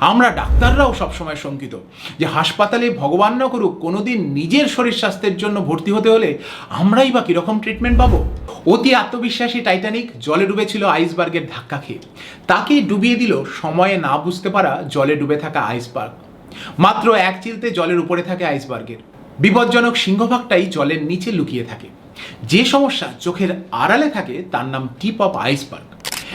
আমরা ডাক্তাররাও সবসময় শঙ্কিত যে হাসপাতালে ভগবান না করুক কোনোদিন নিজের শরীর স্বাস্থ্যের জন্য ভর্তি হতে হলে আমরাই বা কীরকম ট্রিটমেন্ট পাবো? অতি আত্মবিশ্বাসী টাইটানিক জলে ডুবেছিল আইসবার্গের ধাক্কা খেয়ে। তাকে ডুবিয়ে দিল সময়ে না বুঝতে পারা জলে ডুবে থাকা আইসবার্গ মাত্র এক চিলতে জলের উপরে থাকে আইসবার্গের বিপজ্জনক সিংহভাগটাই জলের নিচে লুকিয়ে থাকে। যে সমস্যা চোখের আড়ালে থাকে তার নাম টিপ অফ আইসবার্গ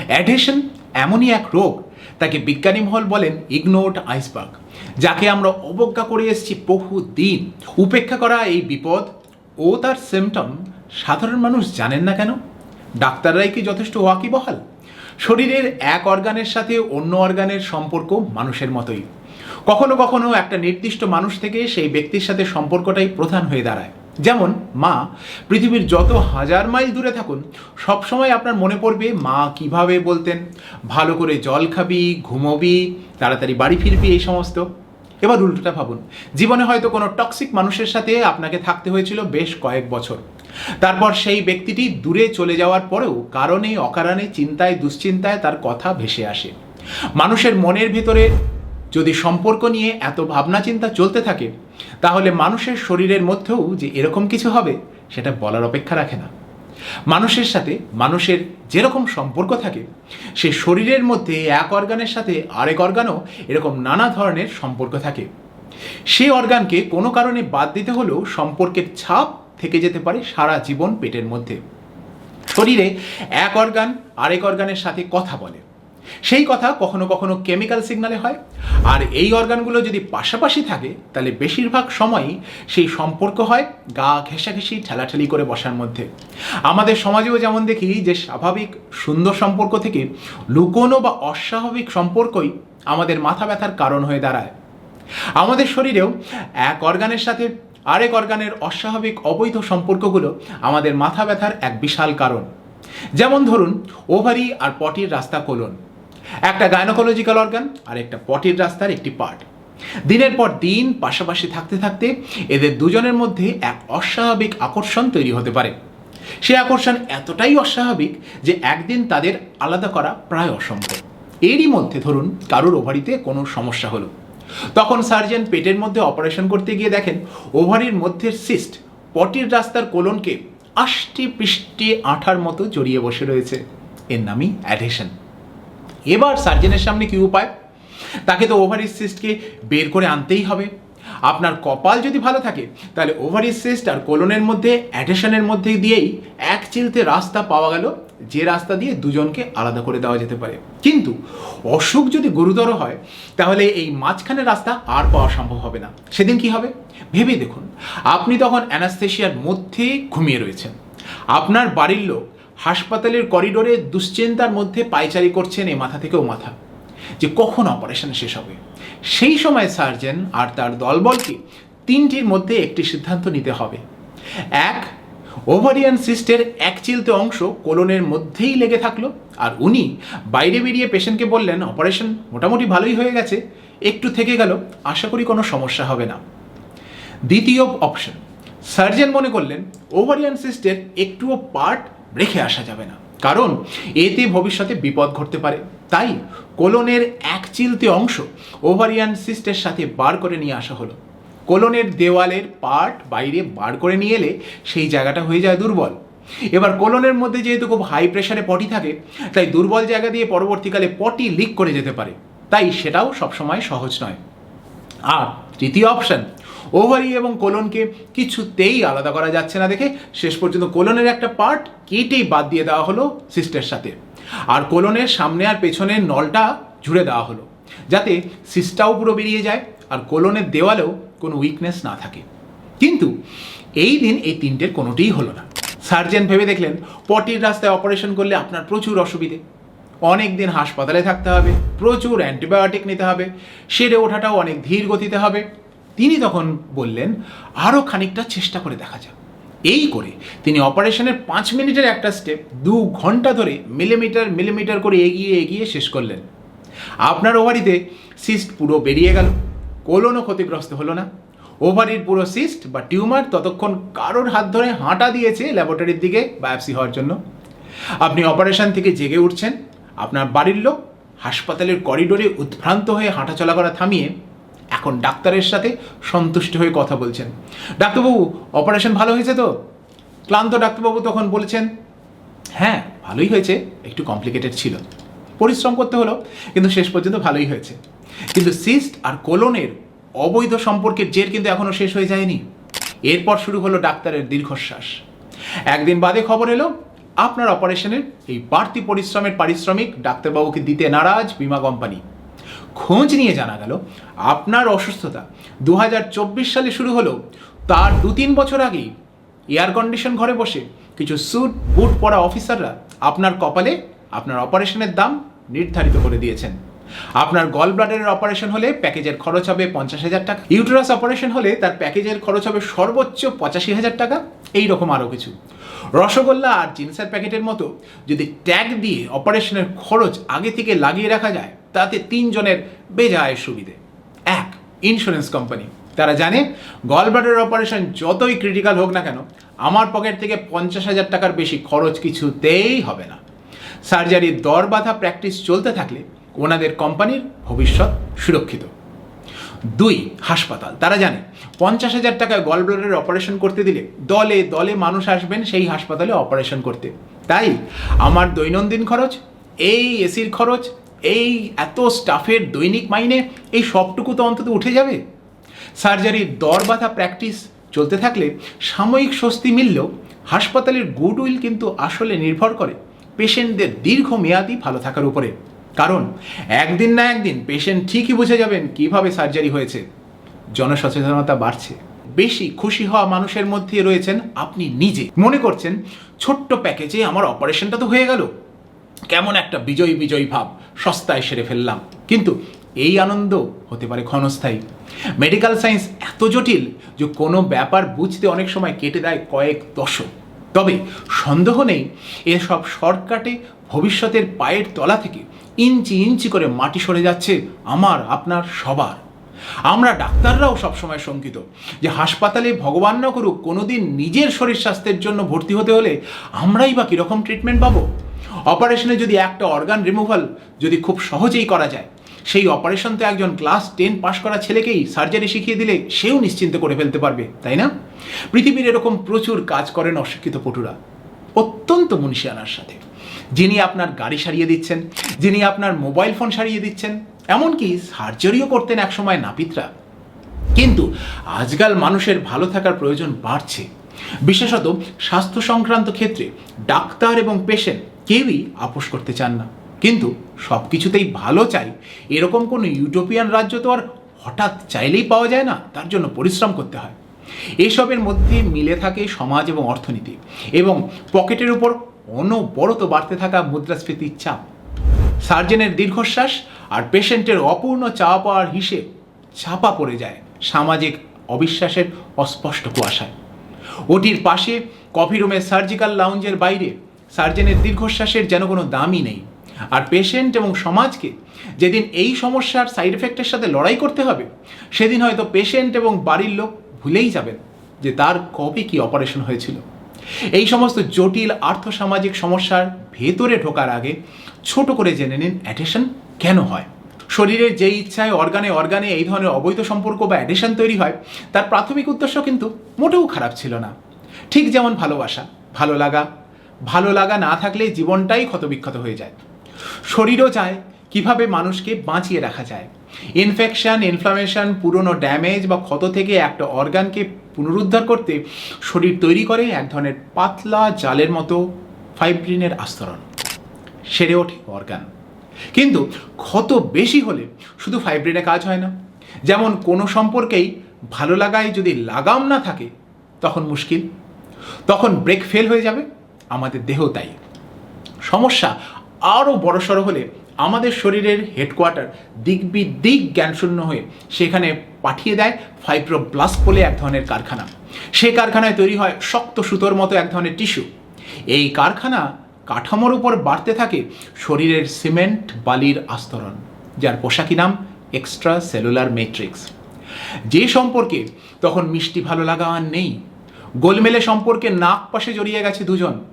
অ্যাডহেশন এমনই এক রোগ, তাকে বিজ্ঞানী মহল বলেন ইগনোর্ড আইসবার্গ, যাকে আমরা অবজ্ঞা করে এসেছি বহু দিন উপেক্ষা করা এই বিপদ ও তার সিমটম সাধারণ মানুষ জানেন না কেন? ডাক্তাররাই কি যথেষ্ট ওয়াকিবহাল? শরীরের এক অর্গানের সাথে অন্য অর্গানের সম্পর্ক মানুষের মতোই। কখনো কখনো একটা নির্দিষ্ট মানুষ থেকে সেই ব্যক্তির সাথে সম্পর্কটাই প্রধান হয়ে দাঁড়ায়। যেমন, মা, পৃথিবীর যত হাজার মাইল দূরে থাকুন, সবসময় আপনার মনে পড়বে মা কীভাবে বলতেন, ভালো করে জল খাবি, ঘুমোবি, তাড়াতাড়ি বাড়ি ফিরবি, এই সমস্ত। এবার উল্টোটা ভাবুন, জীবনে হয়তো কোনো টক্সিক মানুষের সাথে আপনাকে থাকতে হয়েছিল বেশ কয়েক বছর। তারপর সেই ব্যক্তিটি দূরে চলে যাওয়ার পরেও কারণে, অকারণে, চিন্তায়, দুশ্চিন্তায় তার কথা ভেসে আসে। মানুষের মনের ভেতরে যদি সম্পর্ক নিয়ে এত ভাবনা চিন্তা চলতে থাকে, তাহলে মানুষের শরীরের মধ্যেও যে এরকম কিছু হবে, সেটা বলার অপেক্ষা রাখে না। মানুষের সাথে মানুষের যেরকম সম্পর্ক থাকে, সে শরীরের মধ্যে এক অর্গানের সাথে আরেক অর্গানও এরকম নানা ধরনের সম্পর্ক থাকে। সে অর্গানকে কোনো কারণে বাদ দিতে হলেও সম্পর্কের ছাপ থেকে যেতে পারে সারা জীবন পেটের মধ্যে। শরীরে এক অর্গান আরেক অর্গানের সাথে কথা বলে। সেই কথা কখনো কখনো কেমিক্যাল সিগনালে হয়। আর এই অর্গানগুলো যদি পাশাপাশি থাকে, তাহলে বেশিরভাগ সময়ই সেই সম্পর্ক হয় গা ঘেঁষাঘেঁষি, ঠেলাঠেলি করে বসার মধ্যে। আমাদের সমাজেও যেমন দেখি যে স্বাভাবিক সুন্দর সম্পর্ক থেকে লুকোনো বা অস্বাভাবিক সম্পর্কই আমাদের মাথা ব্যথার কারণ হয়ে দাঁড়ায়। আমাদের শরীরেও এক অর্গানের সাথে আরেক অর্গানের অস্বাভাবিক অবৈধ সম্পর্কগুলো আমাদের মাথা ব্যথার এক বিশাল কারণ। যেমন ধরুন, ওভারি আর পটির রাস্তা কোলন। একটা গাইনোকোলজিক্যাল অর্গান আর একটা পটির রাস্তার একটি পার্ট দিনের পর দিন পাশাপাশি থাকতে থাকতে এদের দুজনের মধ্যে এক অস্বাভাবিক আকর্ষণ তৈরি হতে পারে। সে আকর্ষণ এতটাই অস্বাভাবিক যে একদিন তাদের আলাদা করা প্রায় অসম্ভব। এরই মধ্যে ধরুন কারোর ওভারিতে কোনো সমস্যা হলো। তখন সার্জন পেটের মধ্যে অপারেশন করতে গিয়ে দেখেন ওভারির মধ্যে সিস্ট পটির রাস্তার কোলনকে আষ্টি পৃষ্টি আঠার মতো জড়িয়ে বসে রয়েছে। এর নামই অ্যাডহেশন এবার সার্জনের সামনে কি উপায়? তাকে তো ওভারি সিস্টকে বের করে আনতেই হবে। আপনার কপাল যদি ভালো থাকে, তাহলে ওভারি সিস্ট আর কোলনের মধ্যে অ্যাডেশনের মধ্যে দিয়েই এক চিলতে রাস্তা পাওয়া গেল, যে রাস্তা দিয়ে দুজনকে আলাদা করে দেওয়া যেতে পারে। কিন্তু অসুখ যদি গুরুতর হয়, তাহলে এই মাঝখানে রাস্তা আর পাওয়া সম্ভব হবে না। সেদিন কি হবে? ভেবে দেখুন, আপনি তখন অ্যানাস্থেশিয়ার মধ্যে ঘুমিয়ে রয়েছেন। আপনার বাড়ির লোক হাসপাতালের করিডোরে দুশ্চিন্তার মধ্যে পায়চারি করছেন এ মাথা থেকে ও মাথা। যে কখন অপারেশন শেষ হবে? সেই সময় সার্জন আর তার দলবলকে তিনটির মধ্যে একটি সিদ্ধান্ত নিতে হবে। এক, ওভারিয়ান সিস্টের এক চিলতে অংশ কোলনের মধ্যেই লেগে থাকল, আর উনি বাইরে বেরিয়ে পেশেন্টকে বললেন, অপারেশন মোটামুটি ভালোই হয়ে গেছে, একটু থেকে গেল, আশা করি কোনো সমস্যা হবে না। দ্বিতীয় অপশন, সার্জন মনে করলেন, ওভারিয়ান সিস্টের একটুও পার্ট রেখে আসা যাবে না। কারণ এতে ভবিষ্যতে বিপদ ঘটতে পারে। তাই কোলনের এক চিলতে অংশ ওভারিয়ান সিস্টের সাথে বার করে নিয়ে আসা হলো। কোলনের দেওয়ালের পার্ট বাইরে বার করে নিয়ে এলে সেই জায়গাটা হয়ে যায় দুর্বল। এবার কোলনের মধ্যে যেহেতু খুব হাই প্রেশারে পটি থাকে, তাই দুর্বল জায়গা দিয়ে পরবর্তীকালে পটি লিক করে যেতে পারে। তাই সেটাও সবসময় সহজ নয়। আর তৃতীয় অপশন ওভারি এবং কোলনকে কিছুতেই আলাদা করা যাচ্ছে না দেখে শেষ পর্যন্ত কোলনের একটা পার্ট কেটেই বাদ দিয়ে দেওয়া হলো সিস্টের সাথে। আর কোলনের সামনে আর পেছনের নলটা জুড়ে দেওয়া হলো, যাতে সিস্টাও পুরো বেরিয়ে যায় আর কোলনের দেওয়ালেও কোনো উইকনেস না থাকে। কিন্তু এই দিন এই তিনটের কোনোটিই হলো না। সার্জেন ভেবে দেখলেন, পটির রাস্তায় অপারেশন করলে আপনার প্রচুর অসুবিধে। অনেক দিন হাসপাতালে থাকতে হবে, প্রচুর অ্যান্টিবায়োটিক নিতে হবে, সেরে ওঠাটাও অনেক ধীর গতিতে হবে। তিনি তখন বললেন আরও খানিকটা চেষ্টা করে দেখা যাক। এই করে তিনি অপারেশনের পাঁচ মিনিটের একটা স্টেপ দু ঘণ্টা ধরে মিলিমিটার মিলিমিটার করে এগিয়ে এগিয়ে শেষ করলেন। আপনার ওভারিতে সিস্ট পুরো বেরিয়ে গেল। কোলনও ক্ষতিগ্রস্ত হলো না। ওভারির পুরো সিস্ট বা টিউমার ততক্ষণ কারোর হাত ধরে হাঁটা দিয়েছে ল্যাবরেটরির দিকে বায়োপসি হওয়ার জন্য। আপনি অপারেশন থেকে জেগে উঠছেন। আপনার বাড়ির লোক হাসপাতালের করিডোরে উদ্ভ্রান্ত হয়ে হাঁটাচলা করা থামিয়ে এখন ডাক্তারের সাথে সন্তুষ্ট হয়ে কথা বলছেন। ডাক্তারবাবু অপারেশন ভালো হয়েছে তো? ক্লান্ত ডাক্তারবাবু তখন বলেছেন হ্যাঁ ভালোই হয়েছে, একটু কমপ্লিকেটেড ছিল। পরিশ্রম করতে হলো, কিন্তু শেষ পর্যন্ত ভালোই হয়েছে। কিন্তু সিস্ট আর কোলনের অবৈধ সম্পর্কের জের কিন্তু এখনও শেষ হয়ে যায়নি। এরপর শুরু হলো ডাক্তারের দীর্ঘশ্বাস। একদিন বাদে খবর এলো, আপনার অপারেশনের এই বাড়তি পরিশ্রমের পারিশ্রমিক ডাক্তারবাবুকে দিতে নারাজ বিমা কোম্পানি খোঁজ নিয়ে জানা গেল, আপনার অসুস্থতা দু হাজার চব্বিশ সালে শুরু হলো তার দু তিন বছর আগেই এয়ার কন্ডিশন ঘরে বসে কিছু স্যুট বুট পরা অফিসাররা আপনার কপালে আপনার অপারেশনের দাম নির্ধারিত করে দিয়েছেন। আপনার গল ব্লাডারের অপারেশন হলে প্যাকেজের খরচ হবে পঞ্চাশ হাজার টাকা। ইউটেরাস অপারেশন হলে তার প্যাকেজের খরচ হবে সর্বোচ্চ পঁচাশি হাজার টাকা। এই রকম আরও কিছু। রসগোল্লা আর জিন্সের প্যাকেটের মতো যদি ট্যাগ দিয়ে অপারেশনের খরচ আগে থেকে লাগিয়ে রাখা যায় তাতে তিনজনের বেজায় সুবিধে। এক ইন্স্যুরেন্স কোম্পানি তারা জানে গলব্লাডার অপারেশন যতই ক্রিটিক্যাল হোক না কেন, আমার পকেট থেকে পঞ্চাশ হাজার টাকার বেশি খরচ কিছুতেই হবে না। সার্জারির দর বাঁধা প্র্যাকটিস চলতে থাকলে ওনাদের কোম্পানির ভবিষ্যৎ সুরক্ষিত। দুই, হাসপাতাল। তারা জানে, পঞ্চাশ হাজার টাকায় গলব্লাডারের অপারেশন করতে দিলে দলে দলে মানুষ আসবেন সেই হাসপাতালে অপারেশন করতে। তাই আমার দৈনন্দিন খরচ, এই এসির খরচ এই এত স্টাফের দৈনিক মাইনে এই সবটুকু তো অন্তত উঠে যাবে? সার্জারির দর বাঁধা প্র্যাকটিস চলতে থাকলে সাময়িক স্বস্তি মিললেও হাসপাতালের গুডউইল কিন্তু আসলে নির্ভর করে পেশেন্টদের দীর্ঘমেয়াদী ভালো থাকার উপরে। কারণ একদিন না একদিন পেশেন্ট ঠিকই বুঝে যাবেন কীভাবে সার্জারি হয়েছে। জনসচেতনতা বাড়ছে। বেশি খুশি হওয়া মানুষের মধ্যে রয়েছেন আপনি নিজে। মনে করছেন, ছোট্ট প্যাকেজে আমার অপারেশনটা তো হয়ে গেল। কেমন একটা বিজয়ী বিজয়ী ভাব সস্তায় সেরে ফেললাম। কিন্তু এই আনন্দ হতে পারে ক্ষণস্থায়ী। মেডিকেল সায়েন্স এত জটিল যে কোনো ব্যাপার বুঝতে অনেক সময় কেটে দেয় কয়েক দশক। তবে সন্দেহ নেই, এসব শর্টকাটে ভবিষ্যতের পায়ের তলা থেকে ইঞ্চি ইঞ্চি করে মাটি সরে যাচ্ছে আমার, আপনার সবার। আমরা ডাক্তাররাও সবসময় শঙ্কিত যে হাসপাতালে ভগবান না করুক কোনোদিন নিজের শরীর স্বাস্থ্যের জন্য ভর্তি হতে হলে আমরাই বা কীরকম ট্রিটমেন্ট পাবো? অপারেশনে যদি একটা অর্গান রিমুভাল যদি খুব সহজেই করা যায়, সেই অপারেশন তো একজন ক্লাস টেন পাশ করা ছেলেকেই সার্জারি শিখিয়ে দিলে সেও নিশ্চিন্ত করে ফেলতে পারবে, তাই না? পৃথিবীর এরকম প্রচুর কাজ করেন অশিক্ষিত পটুরা, অত্যন্ত মনীষিয়ানার সাথে। যিনি আপনার গাড়ি সারিয়ে দিচ্ছেন, যিনি আপনার মোবাইল ফোন সারিয়ে দিচ্ছেন, এমনকি সার্জারিও করতেন একসময় নাপিতরা। কিন্তু আজকাল মানুষের ভালো থাকার প্রয়োজন বাড়ছে। বিশেষত স্বাস্থ্য সংক্রান্ত ক্ষেত্রে ডাক্তার এবং পেশেন্ট কেউই আপোষ করতে চান না। কিন্তু সব কিছুতেই ভালো চাই, এরকম কোনো ইউটোপিয়ান রাজ্য তো আর হঠাৎ চাইলেই পাওয়া যায় না, তার জন্য পরিশ্রম করতে হয়। এসবের মধ্যে মিলে থাকে সমাজ এবং অর্থনীতি এবং পকেটের উপর অনবরত বাড়তে থাকা মুদ্রাস্ফীতির চাপ। সার্জেনের দীর্ঘশ্বাস আর পেশেন্টের অপূর্ণ চাওয়া পাওয়ার হিসেব চাপা পড়ে যায় সামাজিক অবিশ্বাসের অস্পষ্ট কুয়াশায়। ওটির পাশে কফি রুমের সার্জিক্যাল লাউঞ্জের বাইরে সার্জেনের দীর্ঘশ্বাসের যেন কোনো দামই নেই। আর পেশেন্ট এবং সমাজকে যেদিন এই সমস্যার সাইড এফেক্টের সাথে লড়াই করতে হবে, সেদিন হয়তো পেশেন্ট এবং বাড়ির লোক ভুলেই যাবেন যে তার কবে কি অপারেশন হয়েছিল। এই সমস্ত জটিল আর্থসামাজিক সমস্যার ভেতরে ঢোকার আগে ছোট করে জেনে নিন অ্যাডেশন কেন হয়। শরীরের যে ইচ্ছায় অর্গানে অর্গানে এই ধরনের অবৈধ সম্পর্ক বা অ্যাডিশন তৈরি হয়, তার প্রাথমিক উদ্দেশ্য কিন্তু মোটেও খারাপ ছিল না। ঠিক যেমন ভালোবাসা, ভালো লাগা ভালো লাগা না থাকলে জীবনটাই ক্ষতবিক্ষত হয়ে যায়। শরীরও চায় কীভাবে মানুষকে বাঁচিয়ে রাখা যায়। ইনফেকশন ইনফ্লামেশন পুরনো ড্যামেজ বা ক্ষত থেকে একটা অর্গানকে পুনরুদ্ধার করতে শরীর তৈরি করে এক ধরনের পাতলা জালের মতো ফাইব্রিনের আস্তরণ। সেরে ওঠে অর্গান কিন্তু ক্ষত বেশি হলে শুধু ফাইব্রিনে কাজ হয় না। যেমন কোনো সম্পর্কেই ভালো লাগায় যদি লাগাম না থাকে, তখন মুশকিল। তখন ব্রেক ফেল হয়ে যাবে। আমাদের দেহ তাই। সমস্যা আরও বড়সড় হলে আমাদের শরীরের হেডকোয়ার্টার দিক জ্ঞানশূন্য হয়ে সেখানে পাঠিয়ে দেয় ফাইব্রো ফাইব্রোব্লাস্ট বলে এক ধরনের কারখানা। সে কারখানায় তৈরি হয় শক্ত সুতোর মতো এক ধরনের টিস্যু। এই কারখানা কাঠামোর উপর বাড়তে থাকে শরীরের সিমেন্ট বালির আস্তরণ, যার পোশাকি নাম এক্সট্রা সেলুলার ম্যাট্রিক্স। যে সম্পর্কে তখন মিষ্টি ভালো লাগা আর নেই। গোলমেলে সম্পর্কে নাক পাশে জড়িয়ে গেছে দুজন।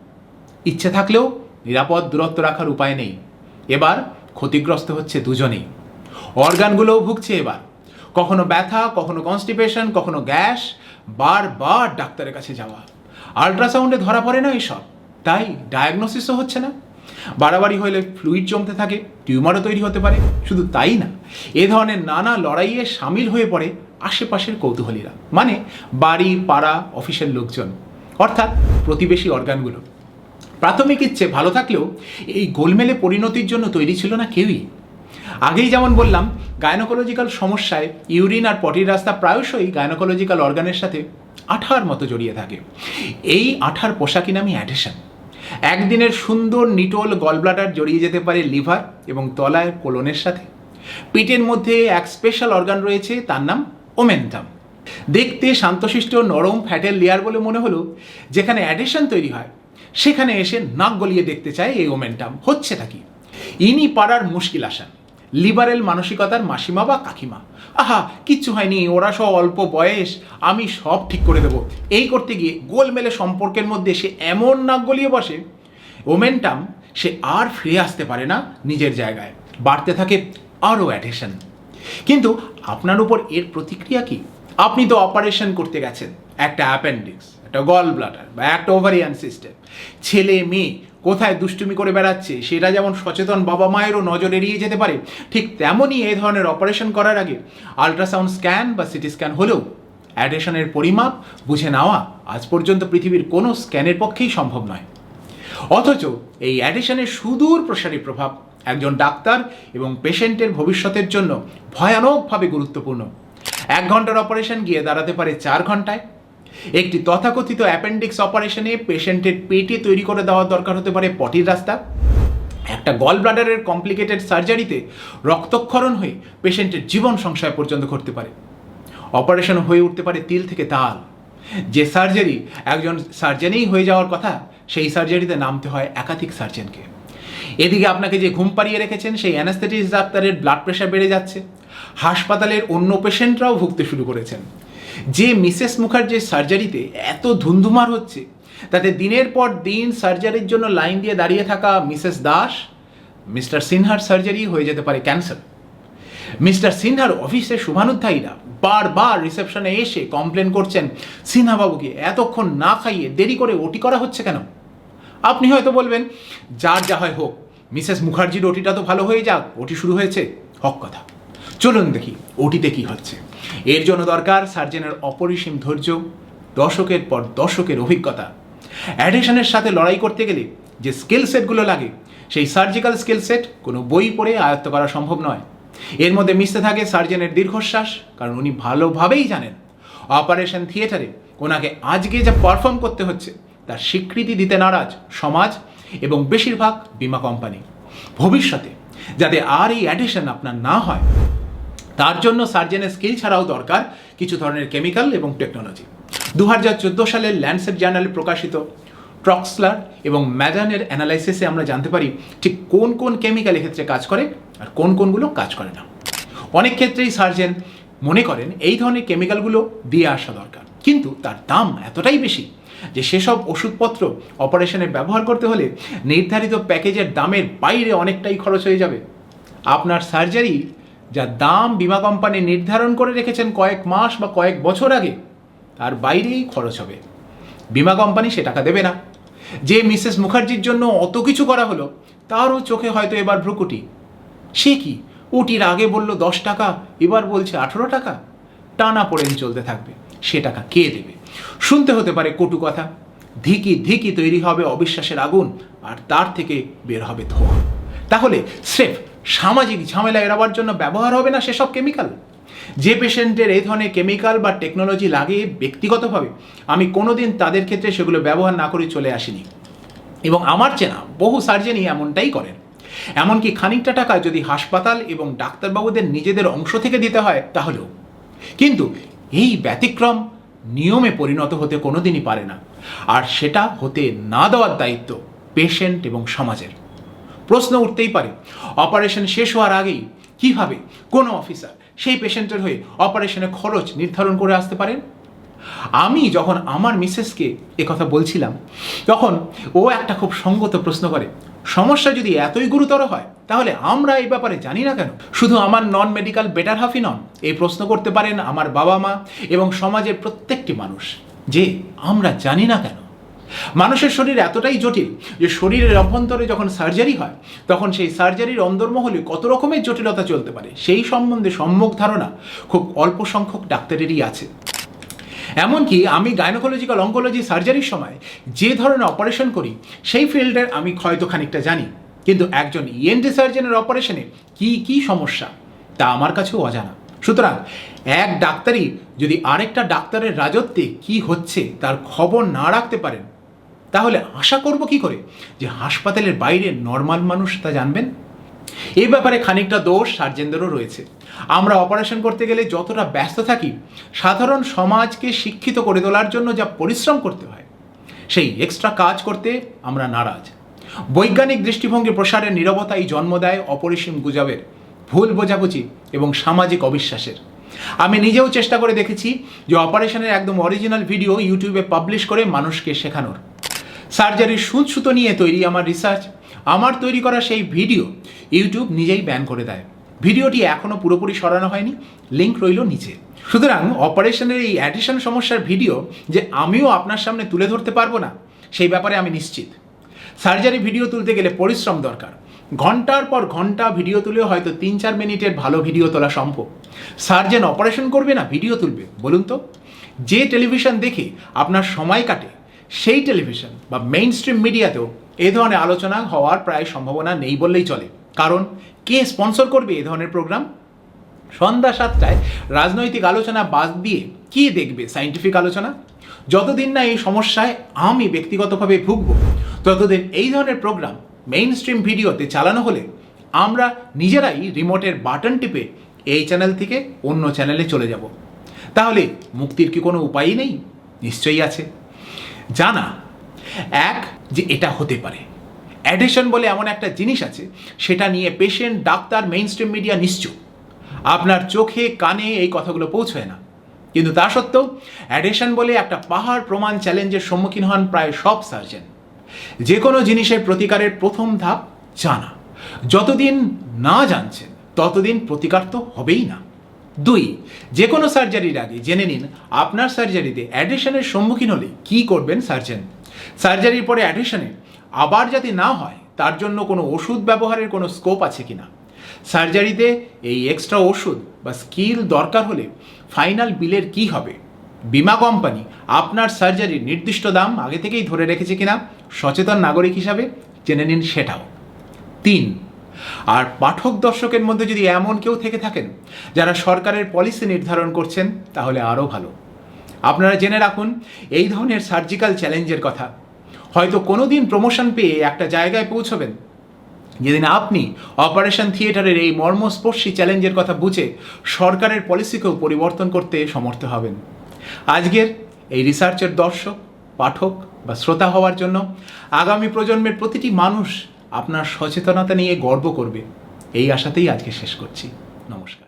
ইচ্ছে থাকলেও নিরাপদ দূরত্ব রাখার উপায় নেই। এবার ক্ষতিগ্রস্ত হচ্ছে দুজনেই। অর্গানগুলোও ভুগছে এবার। কখনো ব্যথা, কখনো কনস্টিপেশন কখনো গ্যাস, বারবার ডাক্তারের কাছে যাওয়া। আল্ট্রাসাউন্ডে ধরা পড়ে না এসব। তাই ডায়াগনোসিসও হচ্ছে না। বাড়াবাড়ি হলে ফ্লুইড জমতে থাকে টিউমারও তৈরি হতে পারে। শুধু তাই না, এ ধরনের নানা লড়াইয়ে সামিল হয়ে পড়ে আশেপাশের কৌতূহলীরা। মানে বাড়ি, পাড়া, অফিসের লোকজন। অর্থাৎ প্রতিবেশী অর্গানগুলো প্রাথমিক ইচ্ছে ভালো থাকলেও এই গোলমেলে পরিণতির জন্য তৈরি ছিল না কেউই। আগেই যেমন বললাম, গায়নোকোলজিক্যাল সমস্যায় ইউরিন আর পটির রাস্তা প্রায়শই গায়নোকোলজিক্যাল অর্গানের সাথে আঠার মতো জড়িয়ে থাকে। এই আঠার পোশাকি নামই অ্যাডিশন একদিনের সুন্দর নিটোল গলব্লাডার জড়িয়ে যেতে পারে লিভার এবং তলায় কোলনের সাথে। পেটের মধ্যে এক স্পেশাল অর্গান রয়েছে, তার নাম ওমেন্টাম। দেখতে শান্তশিষ্ট নরম ফ্যাটের লেয়ার বলে মনে হলো, যেখানে অ্যাডিশন তৈরি হয়। সেখানে এসে নাক গলিয়ে দেখতে চায় এই ওমেন্টাম। হচ্ছেটা কি? ইনি পাড়ার মুশকিল আসান লিবারেল মানসিকতার মাসিমা বা কাকিমা। আহা, কিচ্ছু হয়নি, ওরা সব অল্প বয়স, আমি সব ঠিক করে দেবো। এই করতে গিয়ে গোলমেলে সম্পর্কের মধ্যে সে এমন নাক গলিয়ে বসে, ওমেন্টাম সে আর ফিরে আসতে পারে না নিজের জায়গায়। বাড়তে থাকে আরও অ্যাডেশন কিন্তু আপনার উপর এর প্রতিক্রিয়া কি? আপনি তো অপারেশন করতে গেছেন, একটা অ্যাপেন্ডিক্স একটা গল ব্লাডার বা একটা ওভারিয়ান সিস্টেম ছেলে, মেয়ে, কোথায় দুষ্টুমি করে বেড়াচ্ছে, সেটা যেমন সচেতন বাবা মায়েরও নজর এড়িয়ে যেতে পারে, ঠিক তেমনই এই ধরনের অপারেশন করার আগে আল্ট্রাসাউন্ড স্ক্যান বা সিটি স্ক্যান হলেও অ্যাডেশনের পরিমাপ বুঝে নেওয়া আজ পর্যন্ত পৃথিবীর কোনো স্ক্যানের পক্ষেই সম্ভব নয়। অথচ এই অ্যাডিশনের সুদূর প্রসারী প্রভাব একজন ডাক্তার এবং পেশেন্টের ভবিষ্যতের জন্য ভয়ানকভাবে গুরুত্বপূর্ণ। এক ঘণ্টার অপারেশন গিয়ে দাঁড়াতে পারে চার ঘন্টায় একটি তথাকথিত অ্যাপেন্ডিক্স অপারেশনে পেশেন্টের পেটে তৈরি করে দেওয়ার দরকার হতে পারে পটির রাস্তা। একটা গল ব্লাডারের কমপ্লিকেটেড সার্জারিতে রক্তক্ষরণ হয়ে পেশেন্টের জীবন সংশয় পর্যন্ত করতে পারে। অপারেশন হয়ে উঠতে পারে তিল থেকে তাল। যে সার্জারি একজন সার্জেনেই হয়ে যাওয়ার কথা, সেই সার্জারিতে নামতে হয় একাধিক সার্জেনকে। এদিকে আপনাকে যে ঘুম পাড়িয়ে রেখেছেন, সেই অ্যানাস্থেটিস ডাক্তারের ব্লাড প্রেশার বেড়ে যাচ্ছে। হাসপাতালের অন্য পেশেন্টরাও ভুগতে শুরু করেছেন। যে মিসেস মুখার্জির সার্জারিতে এত ধুন্ধুমার হচ্ছে, তাতে দিনের পর দিন সার্জারির জন্য লাইন দিয়ে দাঁড়িয়ে থাকা মিসেস দাস, মিস্টার সিনহার সার্জারি হয়ে যেতে পারে ক্যান্সার। মিস্টার সিনহার অফিসে শুভানুধ্যায়ীরা বারবার রিসেপশনে এসে কমপ্লেন করছেন, সিনহাবাবুকে এতক্ষণ না খাইয়ে দেরি করে ওটি করা হচ্ছে কেন? আপনি হয়তো বলবেন, যার যা হয় হোক, মিসেস মুখার্জির ওটিটা তো ভালো হয়ে যাক, ওটি শুরু হয়েছে, হক কথা। চলুন দেখি, ওটিতে কি হচ্ছে। এর জন্য দরকার সার্জেনের অপরিসীম ধৈর্য, দশকের পর দশকের অভিজ্ঞতা। অ্যাডিশনের সাথে লড়াই করতে গেলে যে স্কিল সেটগুলো লাগে, সেই সার্জিক্যাল স্কিল সেট কোনো বই পড়ে আয়ত্ত করা সম্ভব নয়। এর মধ্যে মিশতে থাকে সার্জেনের দীর্ঘশ্বাস, কারণ উনি ভালোভাবেই জানেন, অপারেশন থিয়েটারে ওনাকে আজকে যা পারফর্ম করতে হচ্ছে, তার স্বীকৃতি দিতে নারাজ সমাজ এবং বেশিরভাগ বিমা কোম্পানি ভবিষ্যতে যাতে আর এই অ্যাডিশন আপনার না হয় তার জন্য সার্জেনের স্কিল ছাড়াও দরকার কিছু ধরনের কেমিক্যাল এবং টেকনোলজি দু হাজার চোদ্দ সালের ল্যান্ডসেট জার্নালে প্রকাশিত ট্রক্সলার এবং ম্যাজানের অ্যানালাইসিসে আমরা জানতে পারি ঠিক কোন কোন কেমিক্যাল এক্ষেত্রে কাজ করে আর কোন কোনগুলো কাজ করে না। অনেক ক্ষেত্রেই সার্জেন মনে করেন এই ধরনের কেমিক্যালগুলো দিয়ে আসা দরকার। কিন্তু তার দাম এতটাই বেশি যে সেসব ওষুধপত্র অপারেশনে ব্যবহার করতে হলে নির্ধারিত প্যাকেজের দামের বাইরে অনেকটাই খরচ হয়ে যাবে। আপনার সার্জারি যা দাম বিমা কোম্পানি নির্ধারণ করে রেখেছেন কয়েক মাস বা কয়েক বছর আগে, তার বাইরেই খরচ হবে। বিমা কোম্পানি সে টাকা দেবে না। যে মিসেস মুখার্জির জন্য অত কিছু করা হলো, তারও চোখে হয়তো এবার ভ্রুকুটি। সে কি ওটির আগে বলল দশ টাকা, এবার বলছে আঠেরো টাকা? টানা পড়েন চলতে থাকবে। সে টাকা কে দেবে? শুনতে হতে পারে কটু কথা। ধিকি ধিকি তৈরি হবে অবিশ্বাসের আগুন, আর তার থেকে বের হবে ধোঁয়া। তাহলে স্রেফ সামাজিক ঝামেলা এড়াবার জন্য ব্যবহার হবে না সেসব কেমিক্যাল যে পেশেন্টের এই ধরনের কেমিক্যাল বা টেকনোলজি লাগে ব্যক্তিগতভাবে, আমি কোনোদিন তাদের ক্ষেত্রে সেগুলো ব্যবহার না করে চলে আসিনি। এবং আমার চেনা বহু সার্জেনই এমনটাই করেন। এমনকি খানিকটা টাকা যদি হাসপাতাল এবং ডাক্তারবাবুদের নিজেদের অংশ থেকে দিতে হয়, তাহলেও। কিন্তু এই ব্যতিক্রম নিয়মে পরিণত হতে কোনোদিনই পারে না। আর সেটা হতে না দেওয়ার দায়িত্ব পেশেন্ট এবং সমাজের। প্রশ্ন উঠতেই পারে। অপারেশন শেষ হওয়ার আগেই কীভাবে কোনো অফিসার সেই পেশেন্টের হয়ে অপারেশনের খরচ নির্ধারণ করে আসতে পারেন? আমি যখন আমার মিসেসকে কথা বলছিলাম, তখন ও একটা খুব সঙ্গত প্রশ্ন করে, সমস্যা যদি এতই গুরুতর হয়, তাহলে আমরা এই ব্যাপারে জানি না কেন? শুধু আমার নন মেডিকেল বেটার হাফই নন, এই প্রশ্ন করতে পারেন আমার বাবা মা এবং সমাজের প্রত্যেকটি মানুষ যে আমরা জানি না কেন? মানুষের শরীর এতটাই জটিল যে শরীরের অভ্যন্তরে যখন সার্জারি হয়, তখন সেই সার্জারির অন্দরমহলে কত রকমের জটিলতা চলতে পারে, সেই সম্বন্ধে সম্যক ধারণা খুব অল্প সংখ্যক ডাক্তারেরই আছে। এমনকি আমি গাইনোকোলজিক্যাল অঙ্কোলজি সার্জারির সময় যে ধরনের অপারেশন করি, সেই ফিল্ডের আমি হয়তো খানিকটা জানি, কিন্তু একজন ইএনটি সার্জনের অপারেশনে কি কি সমস্যা, তা আমার কাছেও অজানা। সুতরাং এক ডাক্তারই যদি আরেকটা ডাক্তারের রাজত্বে কি হচ্ছে, তার খবর না রাখতে পারেন তাহলে আশা করব কি করে? যে হাসপাতালের বাইরে নর্মাল মানুষ তা জানবেন? এই ব্যাপারে খানিকটা দোষ সার্জেনদেরও রয়েছে। আমরা অপারেশন করতে গেলে যতটা ব্যস্ত থাকি, সাধারণ সমাজকে শিক্ষিত করে তোলার জন্য যা পরিশ্রম করতে হয়, সেই এক্সট্রা কাজ করতে আমরা নারাজ। বৈজ্ঞানিক দৃষ্টিভঙ্গি প্রসারের নীরবতাই জন্ম দেয় অপরিসীম গুজবের, ভুল বোঝাবুঝি এবং সামাজিক অবিশ্বাসের। আমি নিজেও চেষ্টা করে দেখেছি যে অপারেশনের একদম অরিজিনাল ভিডিও ইউটিউবে পাবলিশ করে মানুষকে শেখানোর। সার্জারির সুদ সুতো নিয়ে তৈরি আমার রিসার্চ আমার তৈরি করা সেই ভিডিও ইউটিউব নিজেই ব্যান করে দেয়। ভিডিওটি এখনও পুরোপুরি সরানো হয়নি লিঙ্ক রইল নিচে। সুতরাং অপারেশনের এই অ্যাডিশন সমস্যার ভিডিও যে আমিও আপনার সামনে তুলে ধরতে পারব না, সেই ব্যাপারে আমি নিশ্চিত। সার্জারি ভিডিও তুলতে গেলে পরিশ্রম দরকার। ঘণ্টার পর ঘণ্টা ভিডিও তুলেও হয়তো তিন চার মিনিটের ভালো ভিডিও তোলা সম্ভব। সার্জেন অপারেশন করবে না ভিডিও তুলবে। বলুন তো, যে টেলিভিশন দেখে আপনার সময় কাটে সেই টেলিভিশন বা মেইন স্ট্রিম মিডিয়াতেও এ ধরনের আলোচনা হওয়ার প্রায় সম্ভাবনা নেই বললেই চলে। কারণ কে স্পন্সর করবে এ ধরনের প্রোগ্রাম সন্ধ্যা সাতটায় রাজনৈতিক আলোচনা বাদ দিয়ে কি দেখবে সাইন্টিফিক আলোচনা? যতদিন না এই সমস্যায় আমি ব্যক্তিগতভাবে ভুগব, ততদিন এই ধরনের প্রোগ্রাম মেইন স্ট্রিম ভিডিওতে চালানো হলে আমরা নিজেরাই রিমোটের বাটন টিপে এই চ্যানেল থেকে অন্য চ্যানেলে চলে যাব। তাহলে মুক্তির কি কোনো উপায়ই নেই? নিশ্চয়ই আছে। জানা। এক, যে এটা হতে পারে। অ্যাডিশন বলে এমন একটা জিনিস আছে, সেটা নিয়ে patient doctor mainstream media নিশ্চুপ। আপনার চোখে, কানে এই কথাগুলো পৌঁছয় না। কিন্তু তা সত্ত্বেও অ্যাডিশন বলে একটা পাহাড় প্রমাণ চ্যালেঞ্জের সম্মুখীন হন প্রায় সব সার্জন যে কোনো জিনিসের প্রতিকারের প্রথম ধাপ জানা। যতদিন না জানছেন, ততদিন প্রতিকার তো হবেই না। দুই যে কোনো সার্জারির আগে জেনে নিন, আপনার সার্জারিতে অ্যাডিশনের সম্মুখীন হলে কি করবেন সার্জন সার্জারির পরে অ্যাডিশনে আবার যাতে না হয়, তার জন্য কোনো ওষুধ ব্যবহারের কোনো স্কোপ আছে কিনা? সার্জারিতে এই এক্সট্রা ওষুধ বা স্কিল দরকার হলে ফাইনাল বিলের কি হবে? বিমা কোম্পানি আপনার সার্জারির নির্দিষ্ট দাম আগে থেকেই ধরে রেখেছে কিনা? সচেতন নাগরিক হিসাবে জেনে নিন সেটাও। তিন আর পাঠক দর্শকের মধ্যে যদি এমন কেউ থেকে থাকেন যারা সরকারের পলিসি নির্ধারণ করছেন, তাহলে আরও ভালো। আপনারা জেনে রাখুন, এই ধরনের সার্জিক্যাল চ্যালেঞ্জের কথা। হয়তো কোনো দিন প্রমোশন পেয়ে একটা জায়গায় পৌঁছবেন। যেদিন আপনি অপারেশন থিয়েটারের এই মর্মস্পর্শী চ্যালেঞ্জের কথা বুঝে সরকারের পলিসিকেও পরিবর্তন করতে সমর্থ হবেন। আজকের এই রিসার্চের দর্শক, পাঠক বা শ্রোতা হওয়ার জন্য আগামী প্রজন্মের প্রতিটি মানুষ আপনার সচেতনতা নিয়ে গর্ব করবে। এই আশাতেই আজকে শেষ করছি। নমস্কার।